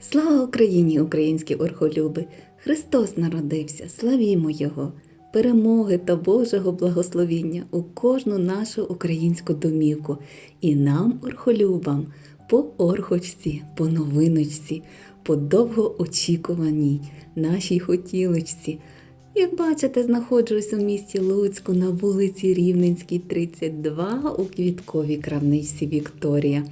Слава Україні, українські орхолюби! Христос народився, славімо Його, перемоги та Божого благословіння у кожну нашу українську домівку і нам, орхолюбам, по орхочці, по новиночці, по довгоочікуваній нашій хотілочці. Як бачите, знаходжусь у місті Луцьку на вулиці Рівненській, 32 у квітковій крамничці Вікторія.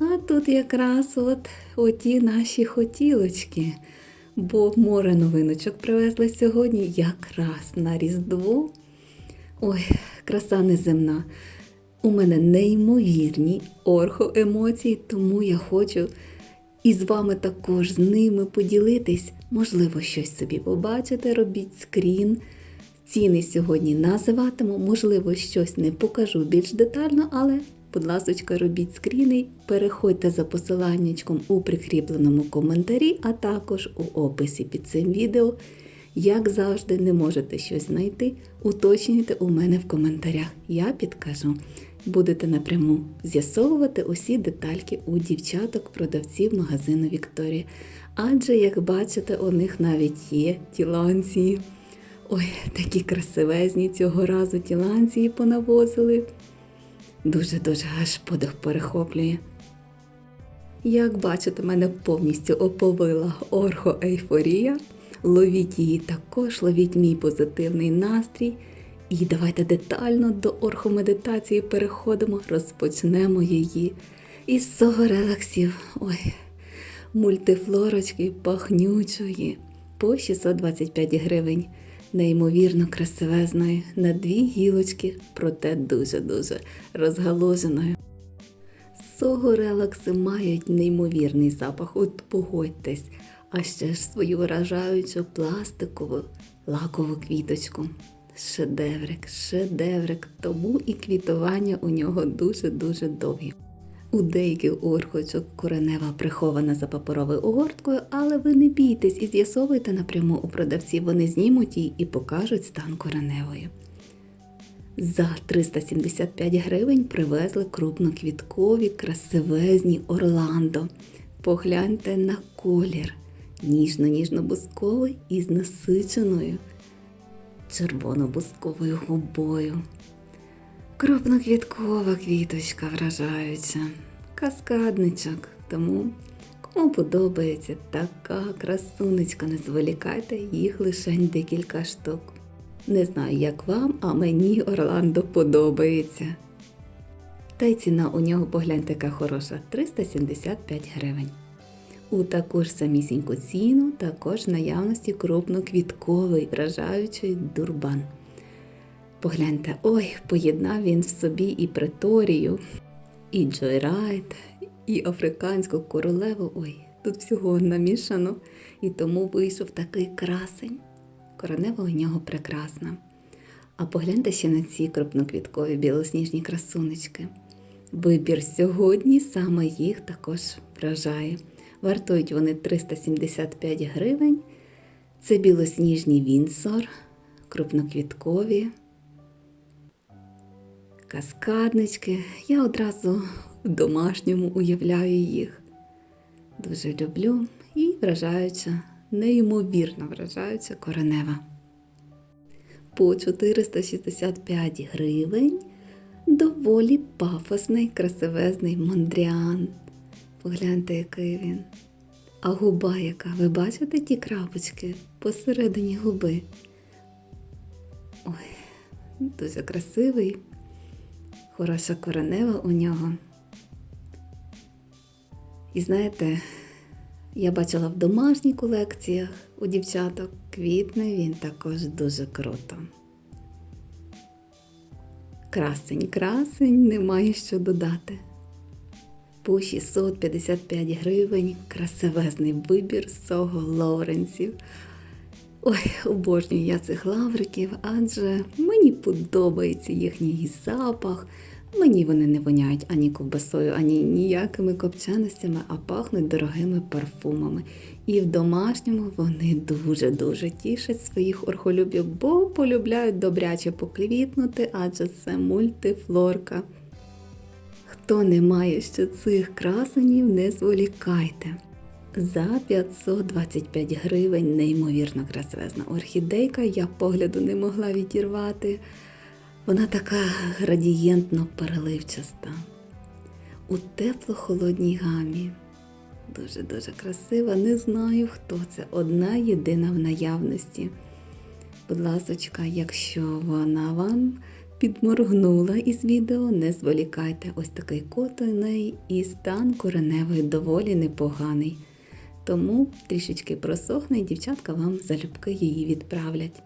А тут якраз от оті наші хотілочки. Бо море новиночок привезли сьогодні якраз на Різдво. Ой, краса неземна. У мене неймовірні орхоемоції, тому я хочу і з вами також з ними поділитись. Можливо, щось собі побачите, робіть скрін. Ціни сьогодні називатиму, можливо, щось не покажу більш детально, але, будь ласка, робіть скріни, переходьте за посиланнячком у прикріпленому коментарі, а також у описі під цим відео. Як завжди, не можете щось знайти, уточнюйте у мене в коментарях. Я підкажу. Будете напряму з'ясовувати усі детальки у дівчаток-продавців магазину Вікторія. Адже, як бачите, у них навіть є тіланції. Ой, такі красивезні цього разу тіланції понавозили. Дуже-дуже аж подих перехоплює. Як бачите, мене повністю оповила орхоейфорія. Ловіть її також, ловіть мій позитивний настрій. І давайте детально до орхомедитації переходимо, розпочнемо її із цього релаксів. Ой, мультифлорочки пахнючої по 625 гривень. Неймовірно красивезної, на дві гілочки, проте дуже-дуже розгалуженою. Цього релакси мають неймовірний запах, от погодьтесь, а ще ж свою вражаючу пластикову лакову квіточку. Шедеврик, шедеврик, тому і квітування у нього дуже-дуже довгі. У деяких орхочок коренева прихована за паперовою огорткою, але ви не бійтесь і з'ясовуйте напряму у продавців, вони знімуть її і покажуть стан кореневої. За 375 гривень привезли крупноквіткові красивезні Орландо. Погляньте на колір ніжно-ніжно-бусковий із насиченою червоно-бусковою губою. Крупноквіткова квіточка вражаюча, каскадничок. Тому, кому подобається така красунечка, не зволікайте, їх лишень декілька штук. Не знаю, як вам, а мені Орландо подобається. Та й ціна у нього, погляньте, яка хороша 375 гривень. У таку ж самісіньку ціну також наявності крупноквітковий вражаючий дурбан. Погляньте, ой, поєднав він в собі і преторію, і джойрайт, і африканську королеву. Ой, тут всього намішано, і тому вийшов такий красень. Коренева у нього прекрасна. А погляньте ще на ці крупноквіткові білосніжні красунечки. Вибір сьогодні саме їх також вражає. Вартують вони 375 гривень. Це білосніжні Вінсор, крупноквіткові, каскаднички. Я одразу в домашньому уявляю їх. Дуже люблю і вражаюча, неймовірно вражаюча коренева. По 465 гривень доволі пафосний, красивезний мандріан. Погляньте, який він. А губа яка. Ви бачите ті крапочки посередині губи? Ой, дуже красивий, хороша коренева у нього. І знаєте, я бачила в домашніх колекціях у дівчаток квітне він також дуже круто. Красень, красень, немає що додати по 655 гривень. Красивезний вибір з цього Лоуренсів. Ой, обожнюю я цих лавриків, адже мені подобається їхній запах. Мені вони не воняють ані ковбасою, ані ніякими копченостями, а пахнуть дорогими парфумами. І в домашньому вони дуже-дуже тішать своїх орхолюбів, бо полюбляють добряче поквітнути, адже це мультифлорка. Хто не має ще цих красенів, не зволікайте. За 525 гривень неймовірно красивезна орхідейка, я погляду не могла відірвати. Вона така градієнтно переливчаста. У тепло-холодній гамі. Дуже-дуже красива. Не знаю, хто це. Одна єдина в наявності. Будь ласочка, якщо вона вам підморгнула із відео, не зволікайте. Ось такий кот і стан кореневий доволі непоганий. Тому трішечки просохне, і дівчатка вам залюбки її відправлять.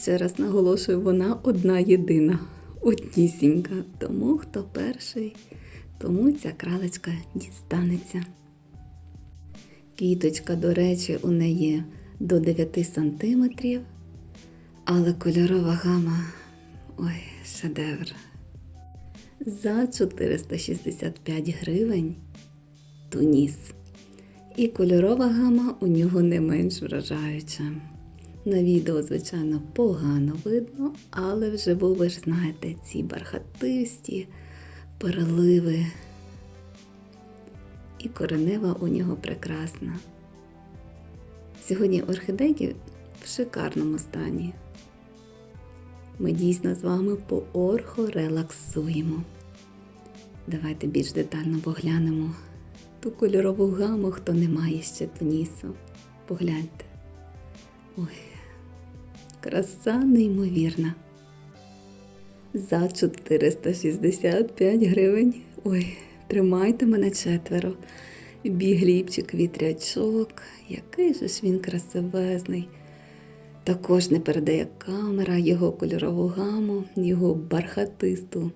Ще раз наголошую, вона одна єдина, однісінька. Тому хто перший, тому ця кралечка дістанеться. Квіточка, до речі, у неї до 9 сантиметрів, але кольорова гама ой, шедевр. За 465 гривень туніс. І кольорова гама у нього не менш вражаюча. На відео, звичайно, погано видно, але вживу ви ж знаєте ці бархатисті переливи. І коренева у нього прекрасна. Сьогодні орхідейки в шикарному стані. Ми дійсно з вами по орхо релаксуємо. Давайте більш детально поглянемо ту кольорову гаму, хто не має ще тонісу. Погляньте. Ой, краса неймовірна. За 465 гривень. Ой, тримайте мене четверо. Бігліпчик, вітрячок, який же ж він красивезний. Також не передає камера його кольорову гаму, його бархатисту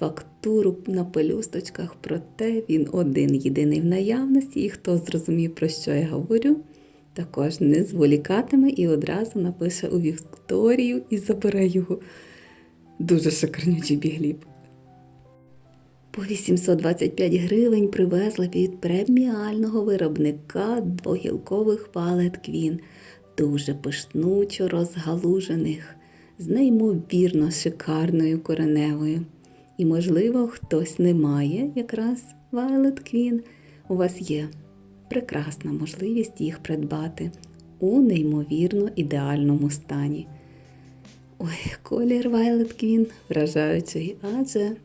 фактуру на пелюсточках, проте він один єдиний в наявності, і хто зрозумів, про що я говорю, також не зволікатиме і одразу напише у Вікторію і забере його. Дуже шикарнючий бігліп. По 825 гривень привезла від преміального виробника двогілкових валет Квін, дуже пишнучо розгалужених, з неймовірно шикарною кореневою. І, можливо, хтось не має якраз Violet Queen. У вас є прекрасна можливість їх придбати у неймовірно ідеальному стані. Ой, колір Violet Queen вражаючий, адже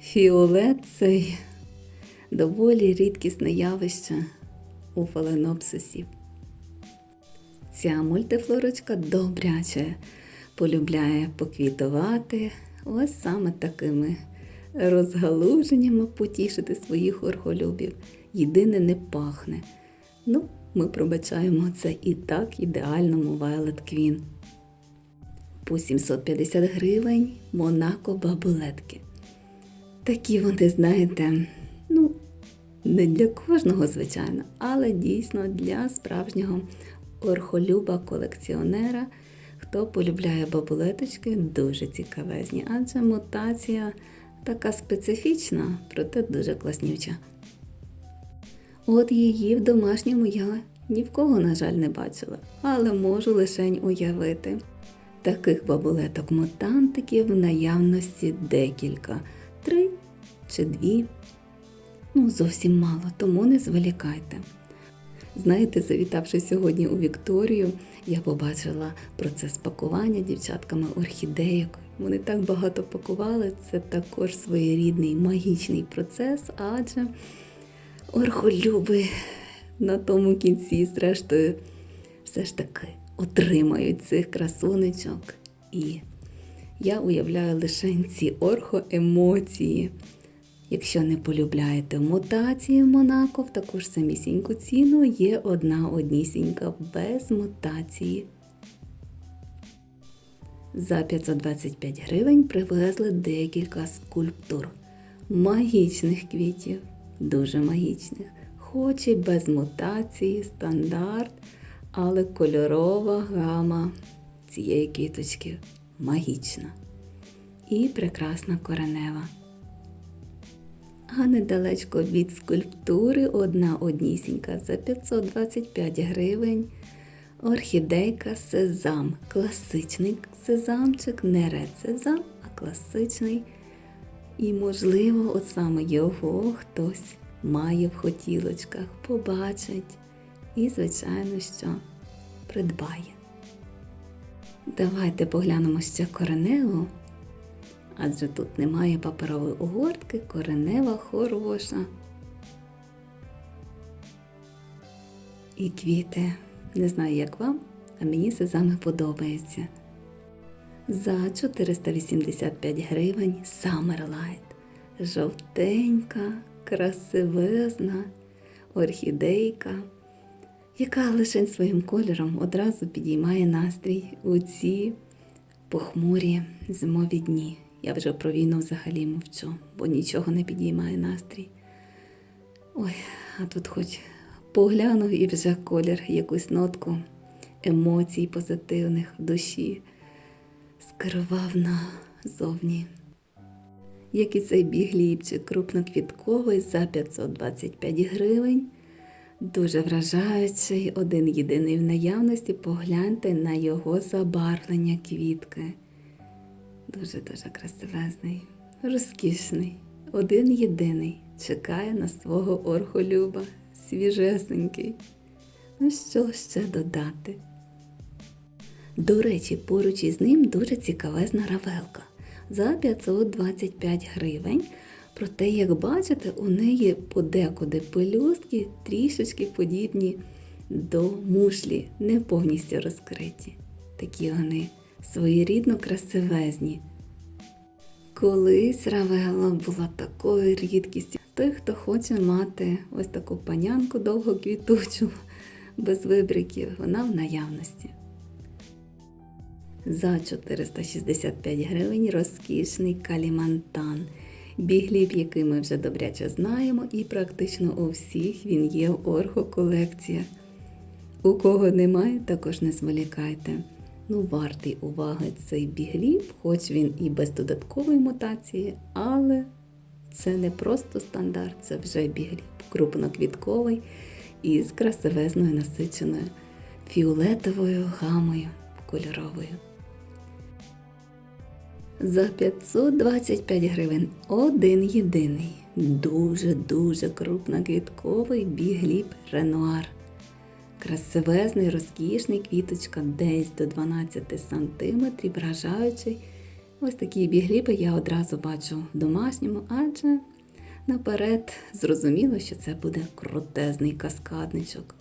фіолет цей доволі рідкісне явище у фаленопсисів. Ця мультифлорочка добряче полюбляє поквітувати ось саме такими розгалуженнями потішити своїх орхолюбів. Єдине не пахне. Ну, ми пробачаємо це і так ідеальному Violet Queen. По 750 гривень Монако бабулетки. Такі вони, знаєте, ну, не для кожного, звичайно, але дійсно для справжнього орхолюба-колекціонера. Хто полюбляє бабулеточки, дуже цікавезні, адже мутація така специфічна, проте дуже класнюча. От її в домашньому я ні в кого, на жаль, не бачила, але можу лишень уявити. Таких бабулеток-мутантиків в наявності декілька, три чи дві. Ну, зовсім мало, тому не зволікайте. Знаєте, завітавши сьогодні у Вікторію, я побачила процес пакування дівчатками орхідейок. Вони так багато пакували, це також своєрідний магічний процес, адже орхолюби на тому кінці, зрештою, все ж таки отримають цих красунечок. І я уявляю лише ці орхоемоції. Якщо не полюбляєте мутації в Монако, в таку ж самісіньку ціну є одна однісінька без мутації. За 525 гривень привезли декілька скульптур магічних квітів, дуже магічних, хоч і без мутації, стандарт, але кольорова гама цієї квіточки магічна і прекрасна коренева. А недалечко від скульптури одна однісінька за 525 гривень. Орхідейка сезам. Класичний сезамчик, не ред сезам, а класичний. І, можливо, от саме його хтось має в хотілочках, побачить і, звичайно, що придбає. Давайте поглянемо ще кореневу, адже тут немає паперової огортки, коренева хороша. І квіти. Не знаю, як вам, а мені сезами подобається. За 485 гривень Summer Light. Жовтенька, красивезна орхідейка, яка лише своїм кольором одразу підіймає настрій у ці похмурі зимові дні. Я вже про війну взагалі мовчу, бо нічого не підіймає настрій. Ой, а тут хоч поглянув і вже колір, якусь нотку емоцій позитивних в душі скерував назовні. Як і цей бігліпчик крупноквітковий за 525 гривень. Дуже вражаючий, один єдиний в наявності. Погляньте на його забарвлення квітки. Дуже-дуже красивезний, розкішний. Один єдиний чекає на свого орхолюба, свіжесенький. Ну що ще додати? До речі, поруч із ним дуже цікавезна равелка за 525 гривень. Проте, як бачите, у неї подекуди пелюстки трішечки подібні до мушлі, не повністю розкриті. Такі вони своєрідно красивезні. Колись равела була такою рідкістю. Той, хто хоче мати ось таку панянку довгоквітучу, без вибриків, вона в наявності. За 465 гривень розкішний калімантан. Бігліб, який ми вже добряче знаємо, і практично у всіх він є в оргоколекціях. У кого немає, також не зволікайте. Ну, вартий уваги цей бігліб, хоч він і без додаткової мутації, але це не просто стандарт, це вже бігліб, крупноквітковий із красивезною насиченою фіолетовою гамою кольоровою. За 525 гривень один єдиний, дуже-дуже крупноквітковий бігліб Ренуар. Красивезний, розкішний квіточка десь до 12 см, вражаючий. Ось такі бігліби я одразу бачу в домашньому, адже наперед зрозуміло, що це буде крутезний каскадничок.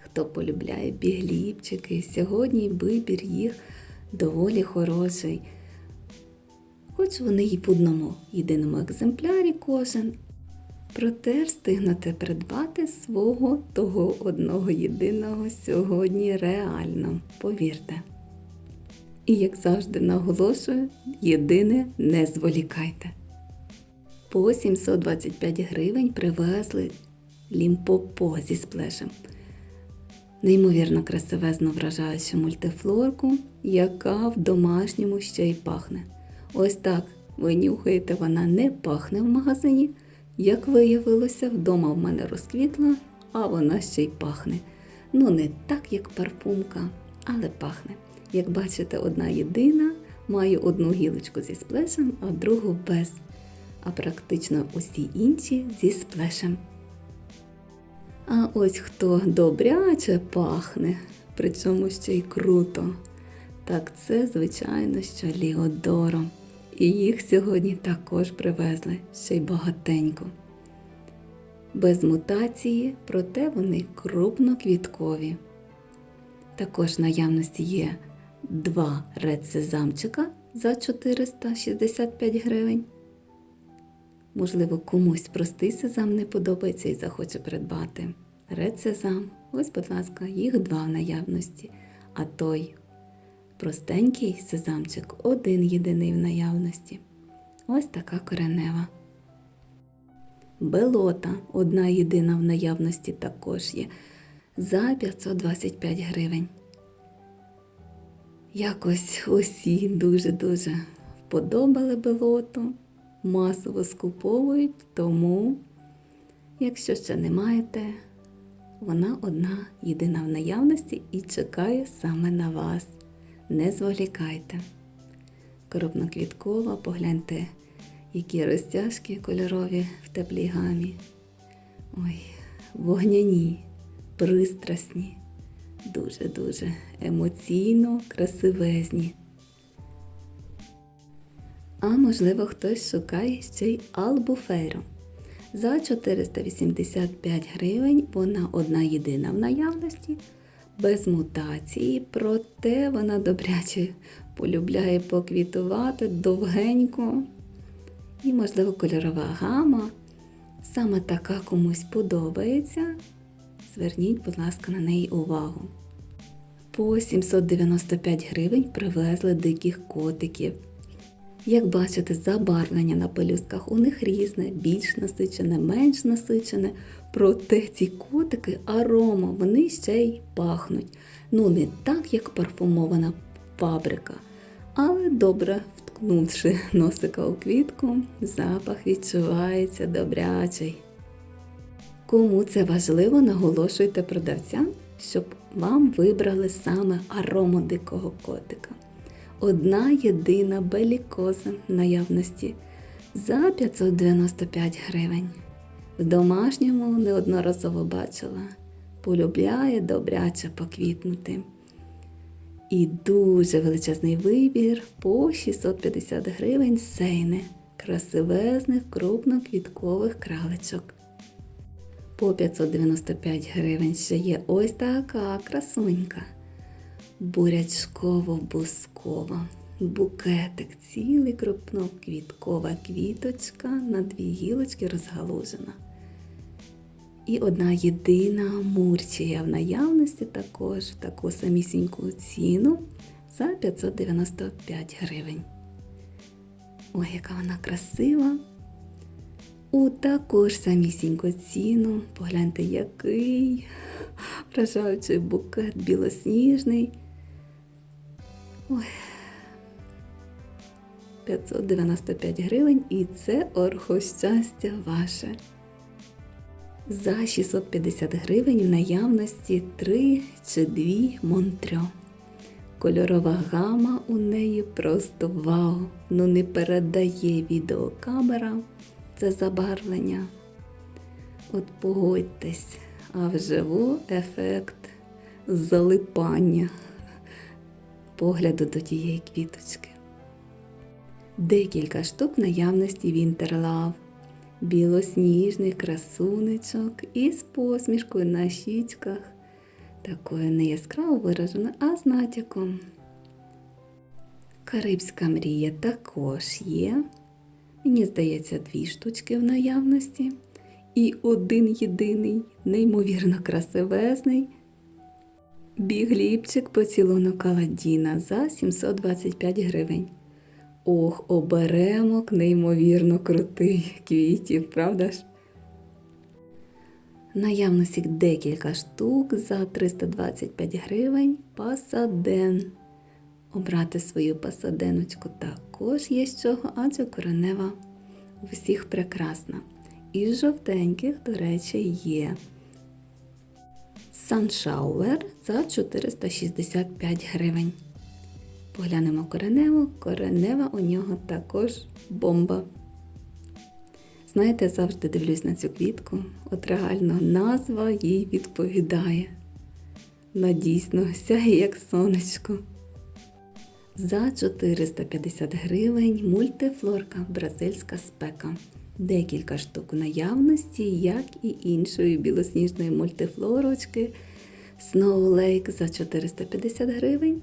Хто полюбляє бігліпчики, сьогодні вибір їх доволі хороший. Хоч вони й в одному єдиному екземплярі кожен, проте встигнете придбати свого того одного єдиного сьогодні реально, повірте. І, як завжди, наголошую, єдине не зволікайте. По 725 гривень привезли лімпопо зі сплешем неймовірно красивезно вражаючу мультифлорку, яка в домашньому ще й пахне. Ось так ви нюхаєте, вона не пахне в магазині. Як виявилося, вдома в мене розквітла, а вона ще й пахне. Ну, не так, як парфумка, але пахне. Як бачите, одна єдина, маю одну гілочку зі сплешем, а другу без. А практично усі інші зі сплешем. А ось хто добряче пахне, причому ще й круто. Так це, звичайно, що Ліодоро. І їх сьогодні також привезли ще й багатенько. Без мутації, проте вони крупноквіткові. Також наявності є два рецезамчика за 465 гривень. Можливо, комусь простий сезам не подобається і захоче придбати. Рецезам, ось, будь ласка, їх два в наявності. А той простенький сезамчик один єдиний в наявності. Ось така коренева. Белота одна єдина в наявності також є за 525 гривень. Якось усі дуже-дуже вподобали белоту масово скуповують, тому, якщо ще не маєте, вона одна єдина в наявності і чекає саме на вас. Не зволікайте. Коробноквіткова, погляньте, Які розтяжки кольорові в теплій гамі. Ой, вогняні, пристрасні, дуже-дуже емоційно красивезні. А можливо, хтось шукає ще й албуфейру. За 485 гривень вона одна єдина в наявності, без мутації, проте вона добряче полюбляє поквітувати довгенько. І, можливо, кольорова гама саме така комусь подобається. Зверніть, будь ласка, на неї увагу. По 795 гривень привезли диких котиків. Як бачите, забарвлення на пелюстках у них різне, більш насичене, менш насичене. Проте ці котики арома, вони ще й пахнуть. Ну, не так, як парфумована фабрика, але добре вткнувши носика у квітку, запах відчувається добрячий. Кому це важливо, наголошуйте продавцям, щоб вам вибрали саме арому дикого котика. Одна єдина белікоза наявності за 595 гривень. В домашньому неодноразово бачила. Полюбляє добряче поквітнути. І дуже величезний вибір по 650 гривень сейни красивезних крупноквіткових кралечок. По 595 гривень ще є ось така красунька. Бурячково-бускова. Букетик, цілий крупноквіткова квіточка на дві гілочки розгалужена. І одна єдина мурчія в наявності також таку самісіньку ціну за 595 гривень. Ой, яка вона красива! У таку ж самісіньку ціну. Погляньте, який вражаючий букет білосніжний. Ой. 595 гривень і це орхощастя ваше. За 650 гривень в наявності 3 чи 2 монтрьо. Кольорова гама у неї просто вау! Ну не передає відеокамера це забарвлення. От погодьтесь, а вживу ефект залипання погляду до тієї квіточки. Декілька штук наявності Вінтерлав, білосніжний красуничок із посмішкою на щічках, такою не яскраво вираженою, а з натяком. Карибська мрія також є. Мені здається, дві штучки в наявності. І один єдиний, неймовірно красивезний бігліпчик поцілунок Аладдіна за 725 гривень. Ох, оберемок неймовірно крутий квітів, правда ж? Наявності декілька штук за 325 гривень пасаден. Обрати свою пасаденочку також є з чого, адже коренева у всіх прекрасна. Із жовтеньких, до речі, є. Саншауер за 465 гривень. Поглянемо кореневу, коренева у нього також бомба. Знаєте, завжди дивлюсь на цю квітку, от реально назва їй відповідає. Вона дійсно сяє як сонечко. За 450 гривень мультифлорка бразильська спека. Декілька штук наявності, як і іншої білосніжної мультифлорочки Snow Lake за 450 гривень.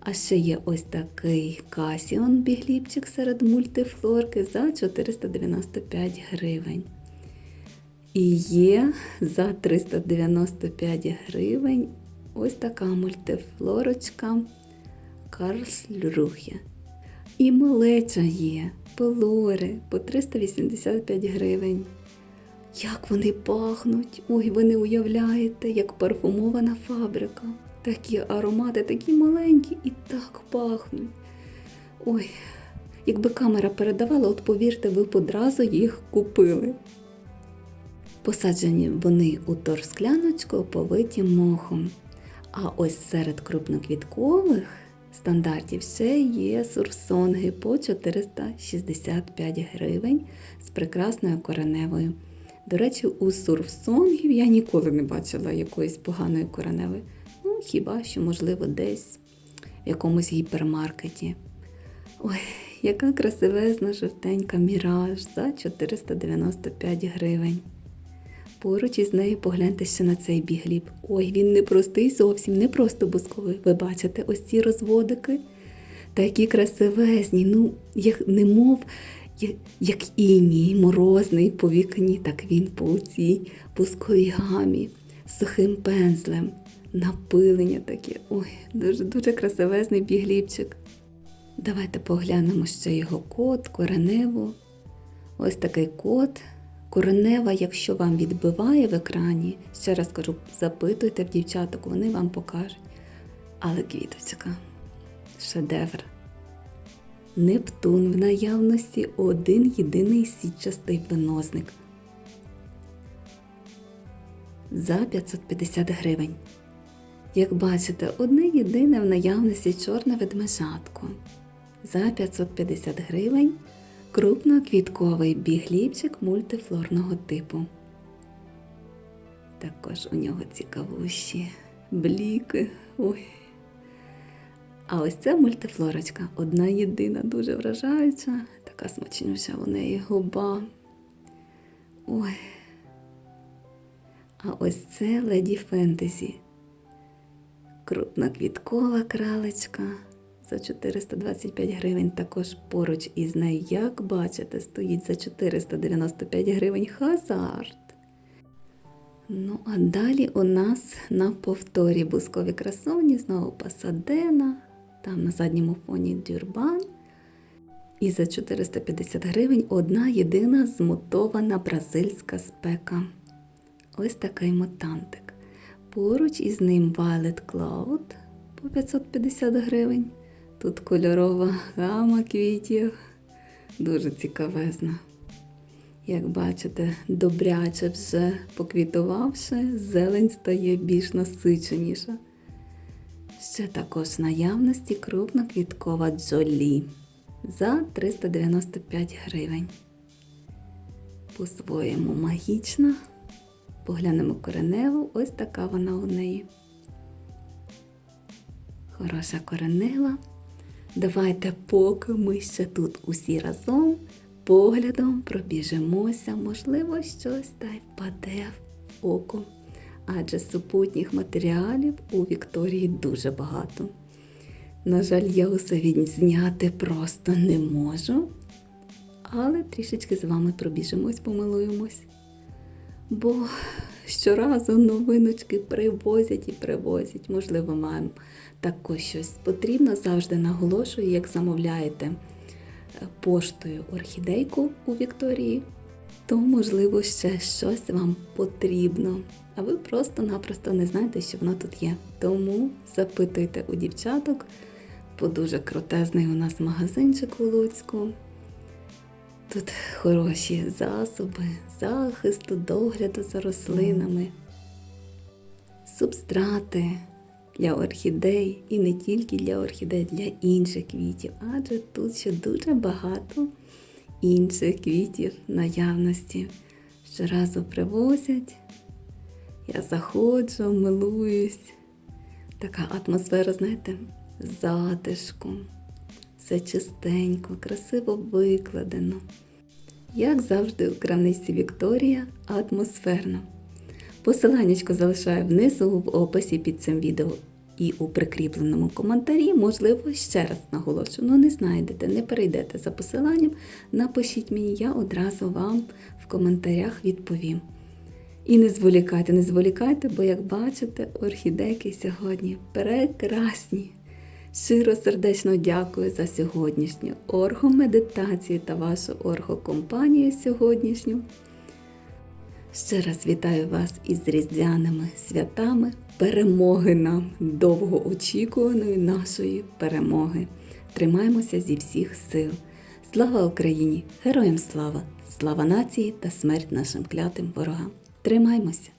А ще є ось такий Касіон бігліпчик серед мультифлорки за 495 гривень. І є за 395 гривень ось така мультифлорочка Карслрухе. І малеча є, пелори по 385 гривень. Як вони пахнуть! Ой, ви не уявляєте, як парфумована фабрика. Такі аромати, такі маленькі і так пахнуть. Ой, якби камера передавала, от повірте, ви б одразу їх купили. Посаджені вони у торскляночку, повиті мохом. А ось серед крупноквіткових стандартів. Ще є сурсонги по 465 гривень з прекрасною кореневою. До речі, у сурфсонгів я ніколи не бачила якоїсь поганої кореневи. Ну, хіба що, можливо, десь в якомусь гіпермаркеті. Ой, яка красивезна жовтенька міраж за 495 гривень. Поруч із нею погляньте ще на цей бігліб. Ой, він не простий зовсім, не просто бусковий. Ви бачите ось ці розводики? Такі красивезні, ну, як немов як, іній, морозний по вікні, так він по цій пусковій гамі, сухим пензлем, напилення таке. Ой, дуже дуже красивезний бігліпчик. Давайте поглянемо ще його код, кореневу. Ось такий код. Коренева, якщо вам відбиває в екрані, ще раз кажу, запитуйте в дівчаток, вони вам покажуть. Але квіточка, шедевр. Нептун в наявності один єдиний сітчастий виносник. За 550 гривень. Як бачите, одне єдине в наявності чорне ведмежатко. За 550 гривень крупноквітковий бігліпчик мультифлорного типу. Також у нього цікавущі бліки. Ой. А ось ця мультифлорочка, одна єдина, дуже вражаюча, така смачнюща у неї губа. Ой. А ось це леді фентезі. Крупноквіткова кралечка за 425 гривень. Також поруч із нею, як бачите, стоїть за 495 гривень хазарт. Ну, а далі у нас на повторі бускові красоні, знову Пасадена, там на задньому фоні дюрбан. І за 450 гривень одна єдина змутована бразильська спека. Ось такий мотантик. Поруч із ним Violet Cloud по 550 гривень. Тут кольорова гама квітів. Дуже цікавезна. Як бачите, добряче вже поквітувавши, зелень стає більш насиченіша. Ще також в наявності крупноквіткова джолі за 395 гривень. По-своєму магічна. Поглянемо кореневу, ось така вона у неї. Хороша коренева. Давайте, поки ми ще тут усі разом поглядом пробіжимося, можливо, щось та й впаде в око. Адже супутніх матеріалів у Вікторії дуже багато. На жаль, я усе відзняти просто не можу. Але трішечки з вами пробіжимось, помилуємось. Бо щоразу новиночки привозять і привозять. Можливо, вам також щось потрібно. Завжди наголошую, як замовляєте поштою орхідейку у Вікторії, то, можливо, ще щось вам потрібно. А ви просто-напросто не знаєте, що воно тут є. Тому запитуйте у дівчаток, бо дуже крутезний у нас магазинчик у Луцьку. Тут хороші засоби, захисту, догляду за рослинами, субстрати для орхідей і не тільки для орхідей, для інших квітів, адже тут ще дуже багато інших квітів наявності. Щоразу привозять, я заходжу, милуюсь. Така атмосфера, знаєте, затишку. Все чистенько, красиво викладено. Як завжди, у крамниці Вікторія атмосферно. Посиланнячко залишаю внизу в описі під цим відео і у прикріпленому коментарі, можливо, ще раз наголошую, ну не знайдете, не перейдете за посиланням, напишіть мені, я одразу вам в коментарях відповім. І не зволікайте, не зволікайте, бо, як бачите, орхідейки сьогодні прекрасні. Щиро сердечно дякую за сьогоднішню оргомедитацію та вашу оргокомпанію сьогоднішню. Ще раз вітаю вас із різдвяними святами, перемоги нам довгоочікуваної нашої перемоги. Тримаємося зі всіх сил. Слава Україні! Героям слава! Слава нації та смерть нашим клятим ворогам! Тримаймося!